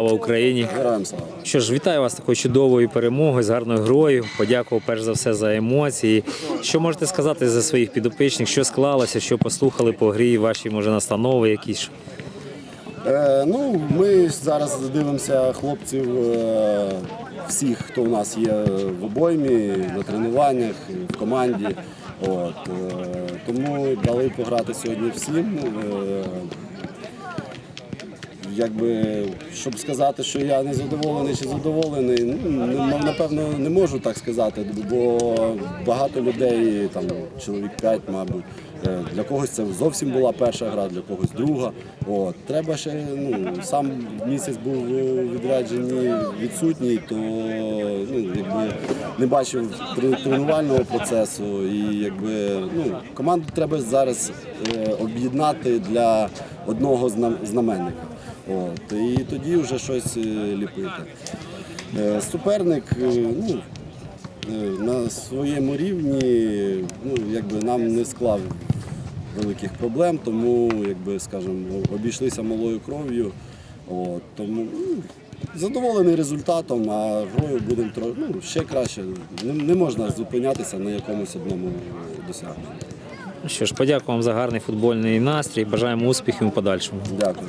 Слава Україні! Що ж, вітаю вас такою чудовою перемогою, з гарною грою. Подякував перш за все за емоції. Що можете сказати за своїх підопічних? Що склалося, що послухали по грі, ваші може настанови якісь? Е, ну, ми зараз дивимося хлопців е, всіх, хто у нас є в обоймі, на тренуваннях, в команді. От, е, тому дали пограти сьогодні всім. Е, якби, щоб сказати, що я не задоволений чи задоволений, ну, напевно, не можу так сказати, бо багато людей, там чоловік 5, мабуть, е, для когось це зовсім була перша гра, для когось друга. От. Треба ще, ну, сам місяць був у відрядженні відсутній, то ну, якби, не бачив тренувального процесу. І якби, ну, команду треба зараз е, об'єднати для одного знаменника. От, і тоді вже щось е, ліпити. Е, Суперник е, ну, на своєму рівні ну, якби нам не склав великих проблем, тому, якби, скажімо, обійшлися малою кров'ю. От, тому ну, задоволений результатом, а грою будемо ну, ще краще. Не, не можна зупинятися на якомусь одному досягненні. Що ж, подякую за гарний футбольний настрій. Бажаємо успіхів у подальшому. Дякую.